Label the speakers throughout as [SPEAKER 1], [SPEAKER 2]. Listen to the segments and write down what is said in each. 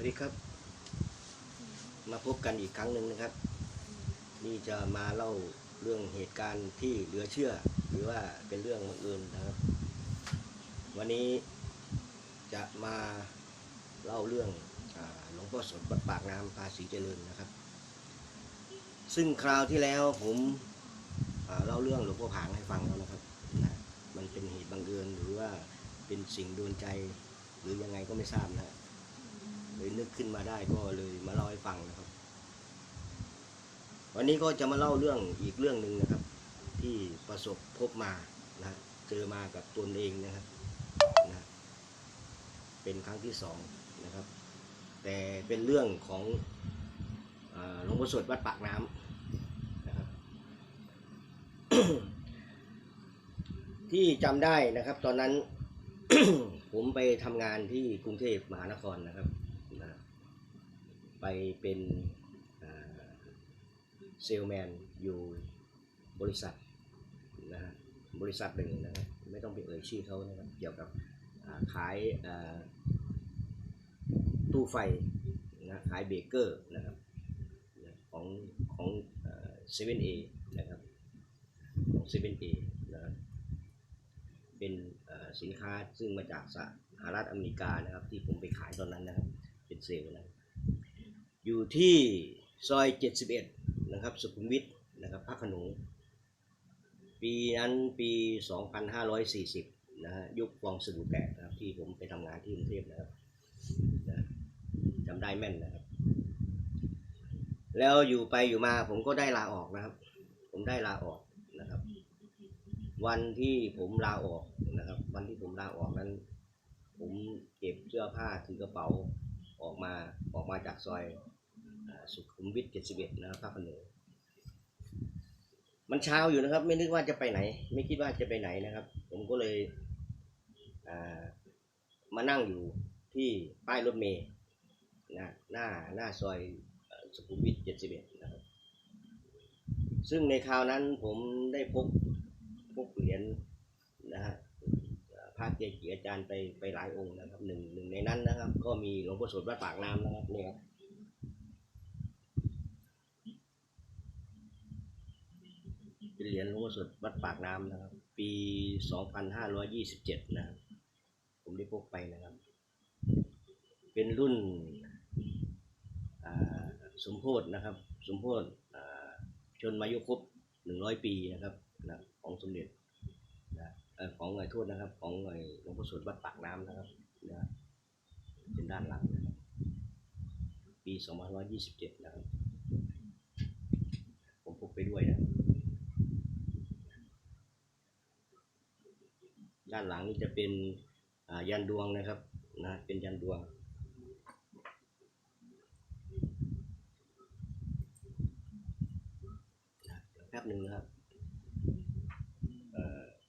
[SPEAKER 1] วัสดีครับ มาพบกันอีกครั้งหนึ่งนะครับ นี่จะมาเล่าเรื่องเหตุการณ์ที่เหลือเชื่อ หรือว่าเป็นเรื่องบังเอิญนะครับ วันนี้จะมาเล่าเรื่องหลวงพ่อสดวัดปากน้ำภาษีเจริญนะครับ ซึ่งคราวที่แล้วผมเล่าเรื่องหลวงพ่อผางให้ฟังแล้วนะครับนะมันเป็นเหตุบังเอิญหรือว่าเป็นสิ่งโดนใจหรือยังไงก็ไม่ทราบนะ เลยนึกขึ้นมาได้ก็เลยมาเล่าให้ฟังนะครับ วันนี้ก็จะมาเล่าเรื่องอีกเรื่องหนึ่งนะครับ ที่ประสบพบมานะเจอมากับตนเองนะครับนะเป็นครั้งที่สองนะครับ แต่เป็นเรื่องของหลวงพ่อสดวัดปากน้ำนะครับที่จำได้นะครับ ตอนนั้นผมไปทำงานที่กรุงเทพมหานครนะครับ ไปเป็นเซลแมนอยู่บริษัทนะฮะบริษัทหนึ่งนะครับไม่ต้องไปเอ่ยชื่อเขานะครับเกี่ยวกับขายตู้ไฟนะขายเบเกอร์นะครับของของเซเว่นเอนะครับของเซเว่นเอนะครับเป็นสินค้าซึ่งมาจากสหรัฐอเมริกานะครับที่ผมไปขายตอนนั้นนะครับเป็นเซลล์นะ อยู่ที่ซอย 71 นะครับ สุขุมวิทนะครับพระขนงปีนั้นปี 2540 นะฮะยุคฟองสบู่แตกนะครับที่ผมไปทำงานที่กรุงเทพนะครับนะจำได้แม่นนะครับ แล้วอยู่ไปอยู่มาผมก็ได้ลาออกนะครับ ผมได้ลาออกนะครับ วันที่ผมลาออกนะครับ วันที่ผมลาออกนั้น ผมเก็บเสื้อผ้าถือกระเป๋าออกมาออกมาจากซอย สุขุมวิท71นะครับพระขนงมันเช้าอยู่นะครับ ไม่นึกว่าจะไปไหน ไม่คิดว่าจะไปไหนนะครับ ผมก็เลยมานั่งอยู่ที่ป้ายรถเมล์นะหน้าหน้าซอยสุขุมวิท71นะครับ ซึ่งในคราวนั้นผมได้พกพวกเหรียญนะฮะพระเกจิอาจารย์ไปไปหลายองค์นะครับหนึ่งหนึ่งในนั้นนะครับ ก็มีหลวงพ่อโสดวัดปากน้ำนะครับนี่ครับ เหรียญหลวงพ่อสดวัดปากน้ำนะครับ ปี 2527 นะครับ ผมได้พกไปนะครับ เป็นรุ่นสมโพธนะครับ สมโพธอ่าชนมายุครบ 100 ปีนะครับนะของสมเด็จนะเอ่อของไอ้โทษนะครับ ของไอ้หลวงพ่อสดวัดปากน้ำนะครับนะเป็นด้านหลังนะครับ ปี 2527 นะครับ ผมพกไปด้วยนะ ด้านหลังนี่จะเป็นยันดวงนะครับนะเป็นยันดวง แป๊บหนึ่งนะครับเ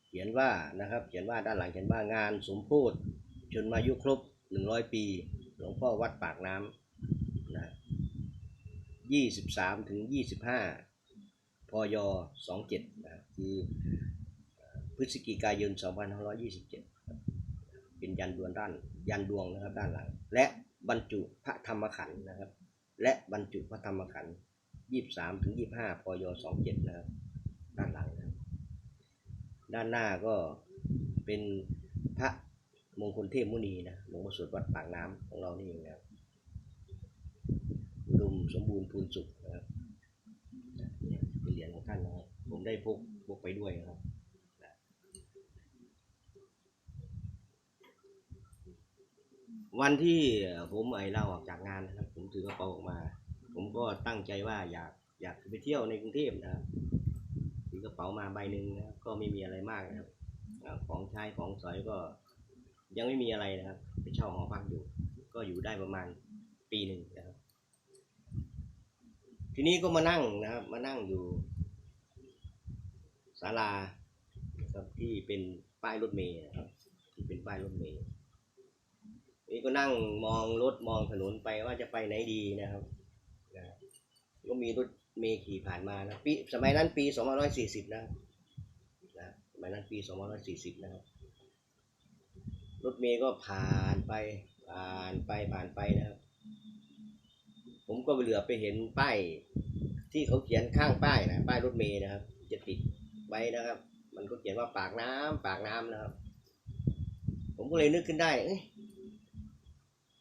[SPEAKER 1] เขียนว่านะครับ เขียนว่าด้านหลังเขียนว่างานสมโพธิชนมายุครบหนึ่งร้อยปี หลวงพ่อวัดปากน้ำนะยี่สิบสามถึงยี่สิบห้าพยสองเจ็ดนะคือ พฤศจิกายนสองพันห้าร้อยยี่สิบเจ็ดเป็นยันดวงด้านยันดวงนะครับด้านหลัง และบรรจุพระธรรมขันธ์นะครับ และบรรจุพระธรรมขันธ์ยี่สามถึงยี่ห้าพยสองเจ็ดนะครับด้านหลังนะด้านหน้าก็เป็นพระมงคลเทพมุนีนะหลวงพ่อสวดวัดปากน้ำของเรานี่เองนะรุมสมบูรณ์พูนสุขนะครับเนี่ยเป็นเหรียญของท่านนะครับผมได้พกพกไปด้วยนะครับนะ วันที่ผมไอเล่าออกจากงานนะครับ ผมถือกระเป๋าออกมา ผมก็ตั้งใจว่าอยากอยากไปเที่ยวในกรุงเทพนะครับถือกระเป๋ามาใบหนึ่งนะครับก็ไม่มีอะไรมากนะครับของใช้ของสอยก็ยังไม่มีอะไรนะครับไปเช่าหอพักอยู่ ก็อยู่ได้ประมาณปีหนึ่งนะครับ ทีนี้ก็มานั่งนะครับ มานั่งอยู่ศาลานะครับที่เป็นป้ายรถเมล์นะครับ ที่เป็นป้ายรถเมล์ นี่ก็นั่งมองรถมองถนนไปว่าจะไปไหนดีนะครับนะก็มีรถเมล์ขี่ผ่านมานะปีสมัยนั้นปี2540นะครับนะสมัยนั้นปี2540นะครับรถเมล์ก็ผ่านไปผ่านไปผ่านไปนะครับ ผมก็เหลือไปเห็นป้ายที่เขาเขียนข้างป้ายนะป้ายรถเมล์นะครับ จะติดไว้นะครับ มันก็เขียนว่าปากน้ำปากน้ำนะครับ ผมก็เลยนึกขึ้นได้เอ้ย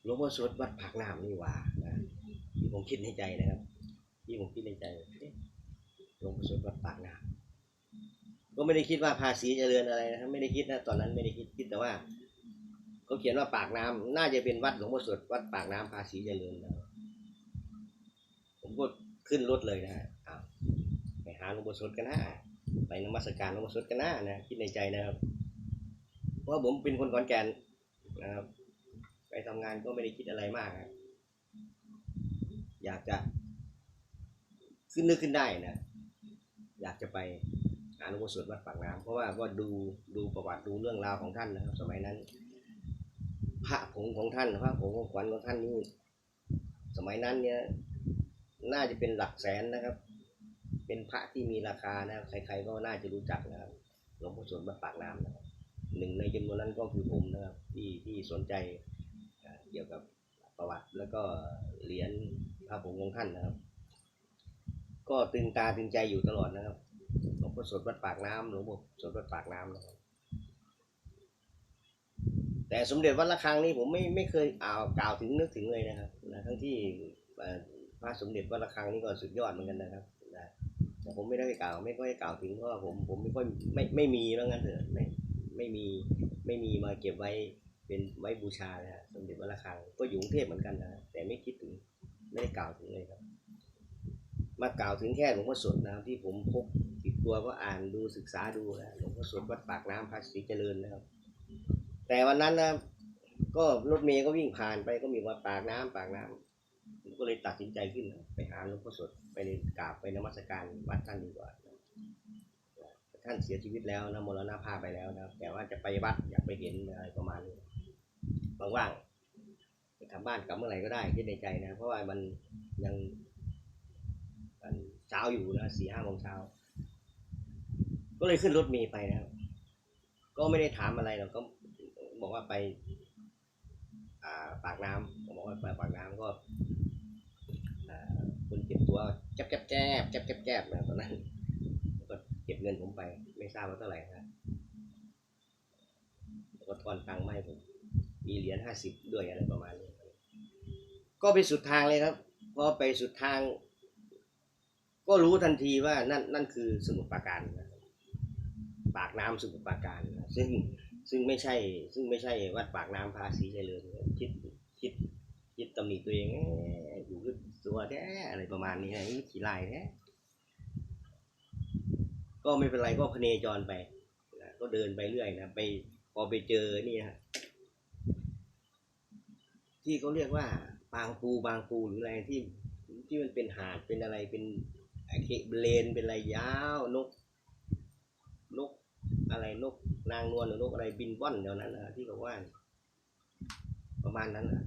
[SPEAKER 1] ลวงพ่อสดวัดปากน้ำนี่ว่านะที่ผมคิดในใจนะครับ ที่ผมคิดในใจหลวงพ่อสดวัดปากน้ำก็ไม่ได้คิดว่าภาษีจะเจริญอะไรนะครับไม่ได้คิดนะตอนนั้นไม่ได้คิดคิดแต่ว่าเขาเขียนว่าปากน้ำน่าจะเป็นวัดหลวงพ่อสดวัดปากน้ำภาษีเจริญนะครับผมก็ขึ้นรถเลยนะฮะไปหาหลวงพ่อสดกันนะไปนมัสการหลวงพ่อสดกันนะนะคิดในใจนะครับ เพราะว่าผมเป็นคนขอนแก่นนะครับ ทำงานก็ไม่ได้คิดอะไรมากครับอยากจะ ขึ้นนึกขึ้นได้นะ อยากจะไปหาหลวงพ่อสวดวัดปากน้ำเพราะว่าก็ดูดูประวัติดูเรื่องราวของท่านนะครับ สมัยนั้น พระผงของท่านพระผงของขวัญของท่านนี่สมัยนั้นเนี่ย น่าจะเป็นหลักแสนนะครับ เป็นพระที่มีราคานะครับใครๆก็น่าจะรู้จักนะครับหลวงพ่อสวดวัดปากน้ำนะครับหนึ่งในจำนวนนั้นก็คือผมนะครับที่ที่สนใจ เกี่ยวกับประวัติแล้วก็เหรียญพระผงของท่านนะครับ ก็ตึงตาตึงใจอยู่ตลอดนะครับหลวงพ่อสวดวัดปากน้ำหลวงพ่อสดวัดปากน้ำนะครับ แต่สมเด็จวัดระฆังนี่ผมไม่ไม่เคยอ่าวกล่าวถึงนึกถึงเลยนะครับนะทั้งที่พระสมเด็จวัดระฆังนี่ก็สุดยอดเหมือนกันนะครับนะแต่ผมไม่ได้กล่าว ไม่ค่อยกล่าวถึงเพราะผมผมไม่ค่อยไม่ไม่มีว่างั้นเถอะไม่ไม่มีไม่มีมาเก็บไว้ เป็นไว้บูชานะฮะสมเด็จวัดระฆังก็อยู่กรุงเทพเหมือนกันนะแต่ไม่คิดถึงไม่ได้กล่าวถึงเลยครับ มากล่าวถึงแค่หลวงพ่อสดนะครับที่ผมพกติดตัวก็อ่านดูศึกษาดูนะหลวงพ่อสดวัดปากน้ำพระศรีเจริญนะครับ แต่วันนั้นนะก็รถเมย์ก็วิ่งผ่านไปก็มีว่าปากน้ำปากน้ำผมก็เลยตัดสินใจขึ้นนะไปหาหลวงพ่อสดไปกราบไปนมัสการวัดท่านดีกว่าท่านเสียชีวิตแล้วนะมรณภาพไปแล้วนะแต่ว่าจะไปวัดอยากไปเห็นอะไรประมาณนี้ ว่างๆไปทำบ้านกลับเมื่อไหร่ก็ได้คิดในใจนะ เพราะว่ามันยังมันเช้าอยู่นะสี่ห้าโมงเช้า ก็เลยขึ้นรถมย์ไปนะก็ไม่ได้ถามอะไรหรอกก็บอกว่าไป อ่าปากน้ำผมบอกว่าไปปากน้ำก็คนเก็บตัวแจ๊บแจ๊บแจ๊บแจ๊บแจ๊บนะตอนนั้นก็เก็บเงินผมไป ไม่ทราบว่าเท่าไหร่นะก็ทอนตังค์มาให้ผม มีเหรียญห้าสิบด้วยอะไรประมาณนี้ก็ไปสุดทางเลยครับพอไปสุดทาง ก็รู้ทันทีว่านั่นนั่นคือสมุทรปราการนะปากน้ำสมุทรปราการนะซึ่งซึ่งไม่ใช่ ซึ่งไม่ใช่วัดปากน้ำภาษีเจริญคิดคิดคิดตำหนิตัวเองอยู่กับตัวแท้อะไรประมาณนี้นะนี่ขี่ลายแท้ก็ไม่เป็นไรก็พเนจรไปนะก็เดินไปเรื่อยนะไปพอไปเจอนี่ฮะ ที่เขาเรียกว่าบางปูบางปูหรืออะไรที่ที่มันเป็นหาดเป็นอะไรเป็นไอเคเลนเป็นอะไรยาวนก นกอะไรนกนางนวลหรือนกอะไรบินว่อนแถวนั้นนะที่เขาว่า ประมาณนั้นนะ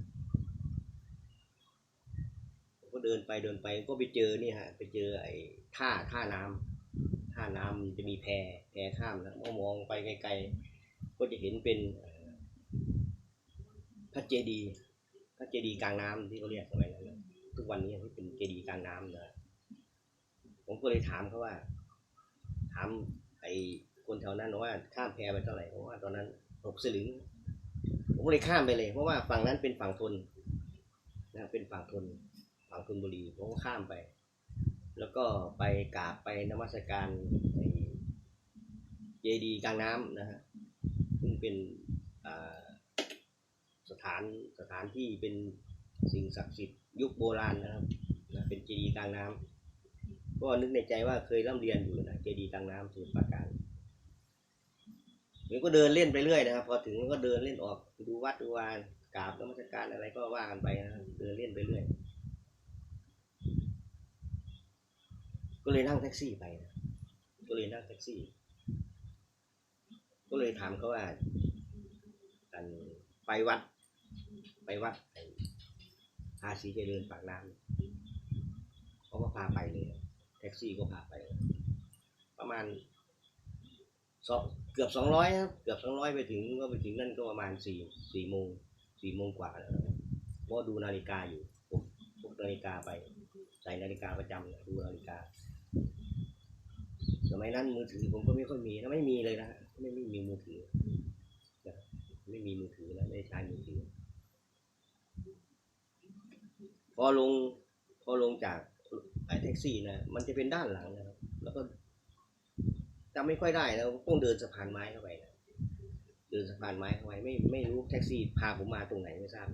[SPEAKER 1] ก็เดินไปเดินไปก็ไปเจอนี่ฮะ ไปเจอไอ้ท่าท่าน้ำท่าน้ำมันจะมีแพแพข้ามนะมองมองไปไกลๆก็จะเห็นเป็นพระเจดีย์ เจดีย์กลางน้ำที่เขาเรียกสมัยนั้นทุกวันนี้ที่เป็นเจดีย์กลางน้ำนะผมก็เลยถามเขาว่า ถามไอ้คนแถวนั้นว่าข้ามแพไปเท่าไหร่เพราะว่าตอนนั้นหกสลึง ผมก็เลยข้ามไปเลย เพราะว่าฝั่งนั้นเป็นฝั่งทนนะเป็นฝั่งทนฝั่งทนบุรีผมก็ข้ามไป แล้วก็ไปกราบไปนมัสการเจดีย์กลางน้ำนะฮะซึ่งเป็นอ่า สถานสถานที่เป็นสิ่งศักดิ์สิทธิ์ยุคโบราณนะครับนะเป็นเจดีย์กลางน้ำก็นึกในใจว่าเคยร่ำเรียนอยู่นะเจดีย์กลางน้ำสมุทรปราการผมก็เดินเล่นไปเรื่อยนะครับ พอถึงก็เดินเล่นออกดูวัดดูวานกราบนมัสการอะไรก็ว่ากันไปนะเดินเล่นไปเรื่อย ก็เลยนั่งแท็กซี่ไปนะก็เลยนั่งแท็กซี่ ก็เลยถามเขาว่าอันไปวัด ไปวัดไอ้ภาษีเจริญปากน้ำเขาก็พาไปเลยแท็กซี่ก็พาไป ประมาณสองเกือบสองร้อยครับเกือบสองร้อยไปถึงก็ไปถึงนั่นก็ประมาณสี่สี่โมงสี่โมงกว่าแล้วเพราะดูนาฬิกาอยู่ผมผมนาฬิกาไป ใส่นาฬิกาประจำดูนาฬิกาสมัยนั้นมือถือผมก็ไม่ค่อยมีนะไม่มีเลยนะไม่ไม่มีมือถือไม่มีมือถือนะไม่ใช้มือถือ พ อลงพอลงจากไอ้แท็กซี่นะมันจะเป็นด้านหลังนะครับ แล้วก็จำไม่ค่อยได้แล้วต้องเดินสะพานไม้เข้าไปนะเดินสะพานไม้เข้าไปไม่ไม่รู้แท็กซี่พาผมมาตรงไหนไม่ทราบ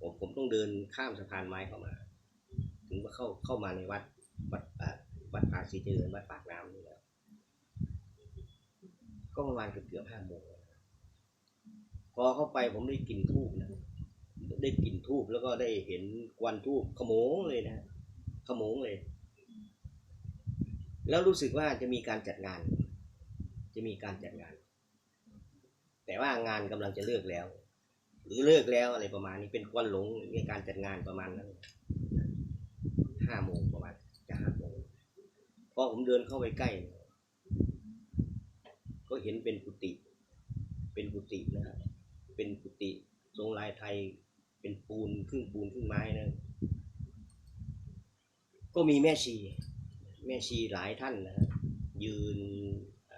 [SPEAKER 1] ผมผมต้องเดินข้ามสะพานไม้เข้ามา ถึงมาเข้าเข้ามาในวัดวัดอ่าวัดภาษีเจริญวัดปากน้ำนี่แหละก็ประมาณเกือบเกือบห้าโมงพอเข้าไปผมได้กลิ่นทูบนะ ได้กลิ่นทูบแล้วก็ได้เห็นควันทูบขโมงเลยนะขโมงเลย แล้วรู้สึกว่าจะมีการจัดงาน จะมีการจัดงาน แต่ว่างานกำลังจะเลิกแล้ว หรือเลิกแล้วอะไรประมาณนี้เป็นควันหลงมีการจัดงานประมาณนั้นห้าโมงประมาณจะห้าโมงพอผมเดินเข้าไปใกล้ ก็เห็นเป็นกุฏิเป็นกุฏินะครับเป็นกุฏิทรงลายไทย เป็นปูนครึ่งปูนครึ่งไม้นะก็มีแม่ชี แม่ชีหลายท่านนะยืนอ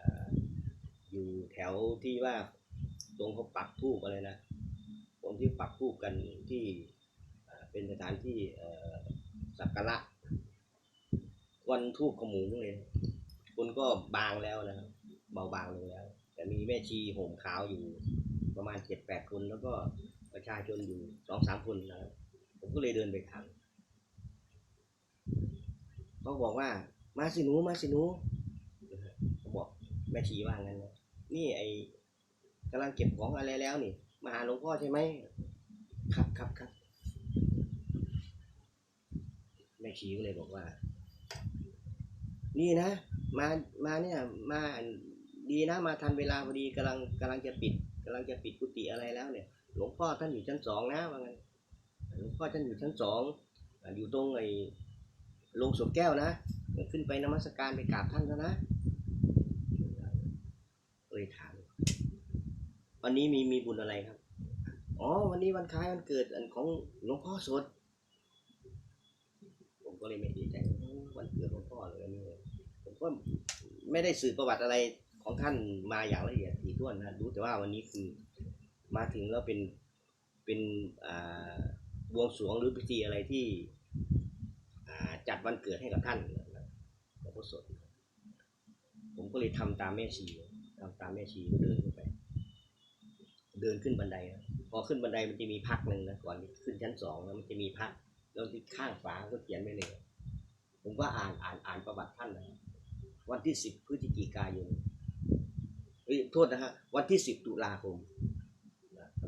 [SPEAKER 1] อยู่แถวที่ว่าตรงเขาปักทูบอะไรนะตรงที่ปักทูบกันที่เป็นสถานที่สักการะวันทูบขมุงเลยคนก็บางแล้วนะเบาบางลงแล้ว แต่มีแม่ชีห่มขาวอยู่ประมาณเจ็ดแปดคนแล้วก็ ชาชนอยู่สองสามคนนะผมก็เลยเดินไปถามเขาบอกว่ามาสิหนูมาสิหนูเขาบอกแม่ชีว่างั้นนะนี่ไอ้กำลังเก็บของอะไรแล้วนี่มาหาหลวงพ่อใช่ไหมครับครับครับแม่ชีก็เลยบอกว่า นี่นะมามาเนี่ยมาดีนะมาทันเวลาพอดีกำลังกำลังจะปิดกำลังจะปิดกุฏิอะไรแล้วเนี่ย หลวงพ่อท่านอยู่ชั้นสองนะว่างั้นหลวงพ่อท่านอยู่ชั้นสองอยู่ตรงไอ้โรงศพแก้วนะขึ้นไปนมัสการไปกราบท่านแล้วนะเลยถามวันนี้มีมีบุญอะไรครับ อ๋อ วันนี้วันคล้ายวันเกิดอันของหลวงพ่อสด ผมก็เลยไม่ดีใจวันเกิดหลวงพ่อเลยนี่ผมก็ไม่ได้สืบประวัติอะไรของท่านมาอย่างละเอียดถี่ถ้วนนะรู้แต่ว่าวันนี้คือ มาถึงแล้วเป็นเป็นบวงสรวงหรือพิธีอะไรที่จัดวันเกิดให้กับท่านหลวงพ่อสดผมก็เลยทำตามแม่ชีทำตามแม่ชีก็เดินขึ้นไป เดินขึ้นบันไดนะพอขึ้นบันไดมันจะมีพักหนึ่งนะก่อนขึ้นชั้นสองนะมันจะมีพักแล้วที่ข้างฝาก็เขียนไว้เลยผมก็อ่านอ่านอ่านประวัติท่านนะวันที่สิบพฤศจิกายนเอ้ยโทษนะฮะวันที่สิบตุลาคม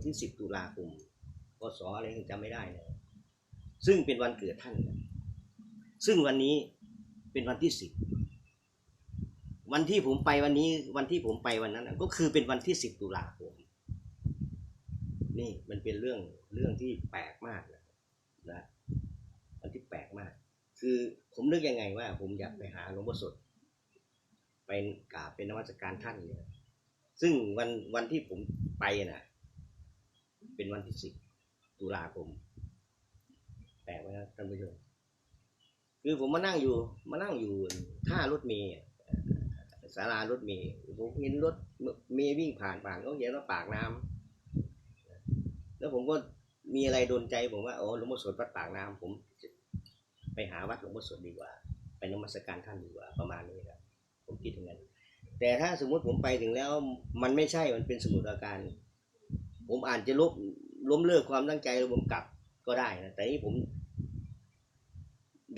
[SPEAKER 1] วันที่สิบตุลาคมพศอะไรจำไม่ได้นะซึ่งเป็นวันเกิดท่านนะซึ่งวันนี้เป็นวันที่สิบวันที่ผมไปวันนี้วันที่ผมไปวันนั้นก็คือเป็นวันที่สิบตุลาคมนี่มันเป็นเรื่องเรื่องที่แปลกมากนะนะมันที่แปลกมาก คือผมนึกยังไงว่า ผมอยากไปหาหลวงพ่อสดไปกราบเป็นนวัตการท่านเนี่ยซึ่งวันวันที่ผมไปน่ะ เป็นวันที่สิบตุลาคมแปลกไหมครับท่านผู้ชมคือผมมานั่งอยู่ มานั่งอยู่ท่ารถเมล์อะศาลารถเมล์ผมเห็นรถเมล์วิ่งผ่านผ่านเขาเขียนว่าปากน้ำแล้วผมก็มีอะไรโดนใจผมว่าโอ้หลวงพ่อสดวัดปากน้ำผมไปหาวัดหลวงพ่อสดดีกว่า ไปนมัสการท่านดีกว่าประมาณนี้ครับผมคิดอย่างนั้นแต่ถ้าสมมุติผมไปถึงแล้วมันไม่ใช่มันเป็นสมุดอาการ ผมอ่านจะลบล้มเลิกความตั้งใจแล้วผมกลับก็ได้นะแต่นี่ผม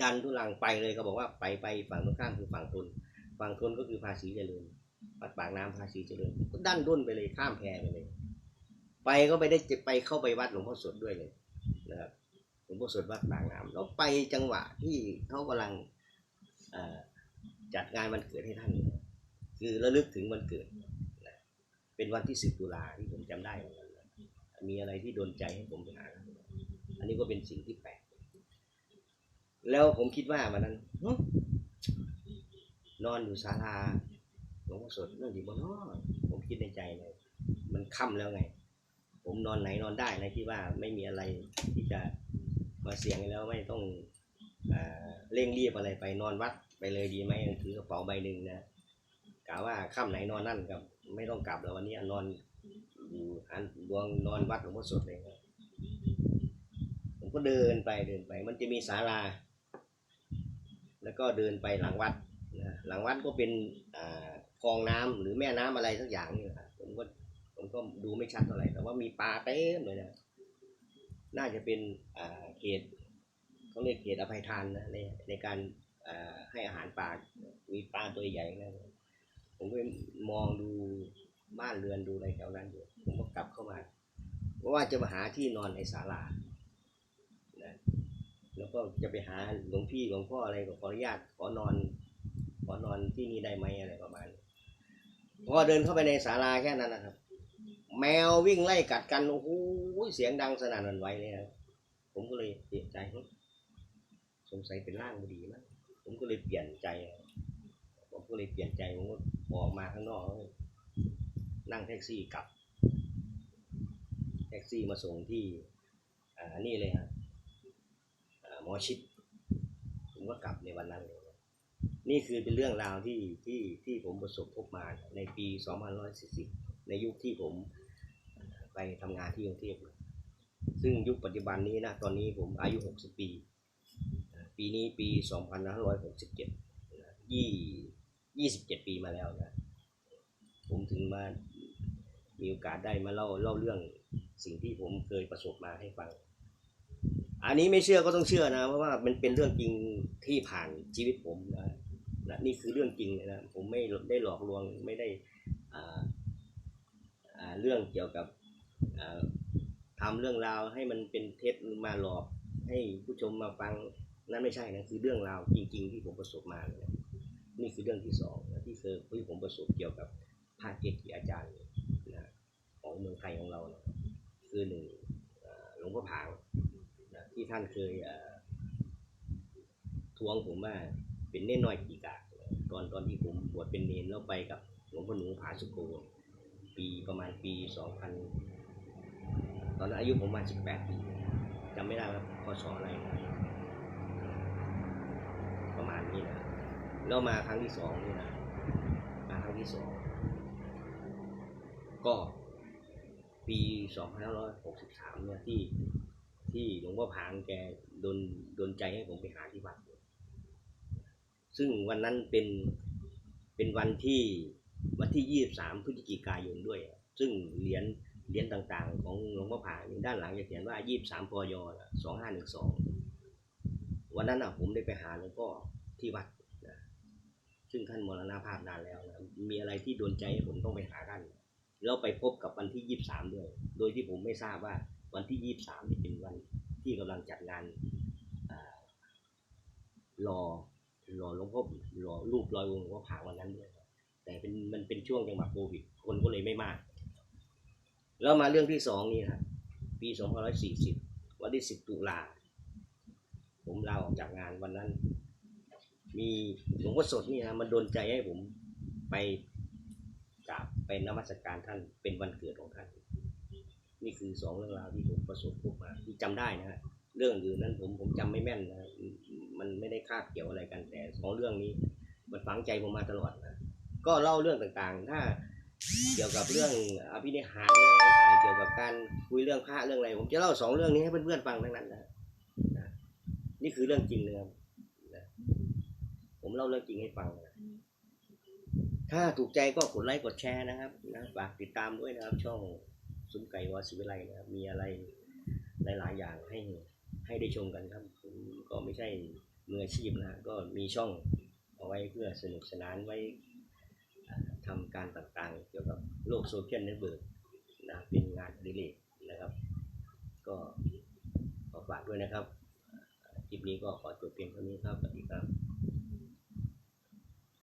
[SPEAKER 1] ดันทุลังไปเลยเขาบอกว่าไปไปฝั่งตรงข้ามคือฝั่งทนฝั่งทนก็คือภาษีเจริญปัดปากน้ำภาษีเจริญก็ดันด้นไปเลยข้ามแพไปเลย ไปก็ไปได้จะไปเข้าไปวัดหลวงพ่อสดด้วยเลยนะครับหลวงพ่อสดวัดปากน้ำแล้วไปจังหวะที่เขากำลังจัดงานวันเกิดให้ท่าน คือระลึกถึงวันเกิด เป็นวันที่สิบตุลาที่ผมจำได้ มีอะไรที่โดนใจให้ผมไปหาอันนี้ก็เป็นสิ่งที่แปลก แล้วผมคิดว่าวันนั้นนอนอยู่ศาลาหลวงพ่อสดเรื่งดีบ่เนอนผมคิดในใจเลย มันค่ำแล้วไง ผมนอนไหนนอนได้นะที่ว่าไม่มีอะไรที่จะมาเสี่ยงแล้วไม่ต้องเร่งรีบอะไรไปนอนวัดไปเลยดีไหมถือกระเป๋าใบหนึ่งนะกะว่าค่ำไหนนอนนั่นครับ ไม่ต้องกลับแล้ววันนี้นอน อยู่อันดวงนอนวัดหลวงพ่อสดเลยครับผมก็เดินไปเดินไป มันจะมีศาลา แล้วก็เดินไปหลังวัดนะหลังวัดก็เป็นอคลองน้ำหรือแม่น้ำอะไรสักอย่างนี่นะครับผมก็ผมก็ดูไม่ชัดเท่าไหร่แต่ว่ามีปลาเต็มเลยนะน่าจะเป็นเขตเขาเรียกเขตอภัยทานนะในในการให้อาหารปลา มีปลาตัวใหญ่นะผมก็มองดู บ้านเรือนดูอะไรแถวนั้นอยู่ผมก็กลับเข้ามาเพราะว่าจะมาหาที่นอนในศาลานะแล้วก็จะไปหาหลวงพี่หลวงพ่ออะไรก็ขออนุญาตขอนอน ขอนอนที่นี่ได้ไหมอะไรประมาณพอเดินเข้าไปในศาลาแค่นั้นนะครับ แมววิ่งไล่กัดกันโอ้โหเสียงดังสนั่นหวันไหวเลยนะผมก็เลยเปลี่ยนใจสงสัยเป็นร่างบดีมั้งผมก็เลยเปลี่ยนใจผมก็เลยเปลี่ยนใจผมก็ออกมาข้างนอก นั่งแท็กซี่กลับ แท็กซี่มาส่งที่อ่านี่เลยฮะหมอชิด ผมก็กลับในวันนั้นเลยนี่คือเป็นเรื่องราวที่ที่ที่ผมประสบพบมาในปี 2540 ในยุคที่ผมไปทำงานที่กรุงเทพซึ่งยุคปัจจุบันนี้นะตอนนี้ผมอายุ 60 ปี ปีนี้ปี 2567ยี่27 ปีมาแล้วนะ ผมถึงมา มีโอกาสได้มาเล่าเล่าเรื่องสิ่งที่ผมเคยประสบมาให้ฟัง อันนี้ไม่เชื่อก็ต้องเชื่อนะ เพราะว่ามันเป็นเรื่องจริงที่ผ่านชีวิตผมนะนะนี่คือเรื่องจริงเลยนะผมไม่ได้หลอกลวงไม่ได้อ่าเรื่องเกี่ยวกับทำเรื่องราวให้มันเป็นเท็จมาหลอกให้ผู้ชมมาฟังนั่นไม่ใช่นะคือเรื่องราวจริง ๆ ที่ผมประสบมาเลยนะนี่คือเรื่องที่สองนะที่เคยที่ผมประสบเกี่ยวกับพระเกจิอาจารย์ ของเมืองไทยของเราเนะคือหนึ่งหลวงพ่อผางนะที่ท่านเคยทวงผมว่าเป็นเน้นน้อยกี่กะตอนตอนที่ผมบวชเป็นเนนแล้วไปกับหลวงพ่อหนูผาสุโกปีประมาณปีสองพันตอนนั้นอายุผมประมาณสิบแปดปีจำไม่ได้ว่าพศอะไรนะประมาณนี้นะแล้วมาครั้งที่สองนี่นะมาครั้งที่สองก็ ปีสองพันห้าร้อยหกสิบสามเนี่ยที่ที่หลวงพ่อพางแกโดนโดนใจให้ผมไปหาที่วัดซึ่งวันนั้นเป็นเป็นวันที่วันที่ยี่สามพฤศจิกายนด้วย ซึ่งเหรียญเหรียญต่างๆ ของหลวงพ่อผางด้านหลังจะเขียนว่ายี่สามพยสองห้าหนึ่งสองวันนั้นอะผมได้ไปหาหลวงพ่อที่วัดซึ่งท่านมรณภาพนานแล้วนะมีอะไรที่โดนใจผมต้องไปหาท่าน แล้วไปพบกับวันที่ยี่สามด้วย โดยที่ผมไม่ทราบว่าวันที่ยี่สามนี่เป็นวันที่กำลังจัดงานรอรอหลวงพ่อรอรูปรอยองค์หลวงพ่อผางวันนั้นด้วยแต่เป็นมันเป็นช่วงจังหวะโควิดคนก็เลยไม่มาก แล้วมาเรื่องที่สองนี่ครับปีสองพันร้อยสี่สิบวันที่สิบตุลาผมลาออกจากงานวันนั้น มีหลวงพ่อสดนี่นะมันโดนใจให้ผมไป ไปนมัสการท่านเป็นวันเกิดของท่าน นี่คือสองเรื่องราวที่ผมประสบพบมาที่จำได้นะฮะเรื่องอื่นนั้นผมผมจำไม่แม่นนะมันไม่ได้คาดเกี่ยวอะไรกันแต่สองเรื่องนี้มันฝังใจผมมาตลอดนะก็เล่าเรื่องต่างๆ ถ้าเกี่ยวกับเรื่องอภินิหารเรื่องอะไรต่างเกี่ยวกับการคุยเรื่องพระเรื่องอะไรผมจะเล่าสองเรื่องนี้ให้เพื่อนๆฟังทั้งนั้นนะนี่คือเรื่องจริงเลยผมเล่าเรื่องจริงให้ฟังนะ ถ้าถูกใจก็กดไลค์กดแชร์นะครับนะฝากติดตามด้วยนะครับ ช่องซุ้มไก่วาสิวิไลนะครับมีอะไรหลาย ๆ อย่างให้ให้ได้ชมกันครับผมก็ไม่ใช่มืออาชีพนะก็มีช่องเอาไว้เพื่อสนุกสนานไว้อ่าทำการต่างๆ เกี่ยวกับโลกโซเชียลเน็ตเวิร์กนะเป็นงานดิเรกนะครับ ก็ขอฝากด้วยนะครับ คลิปนี้ก็ขอจบเพียงเท่านี้ครับสวัสดีครับ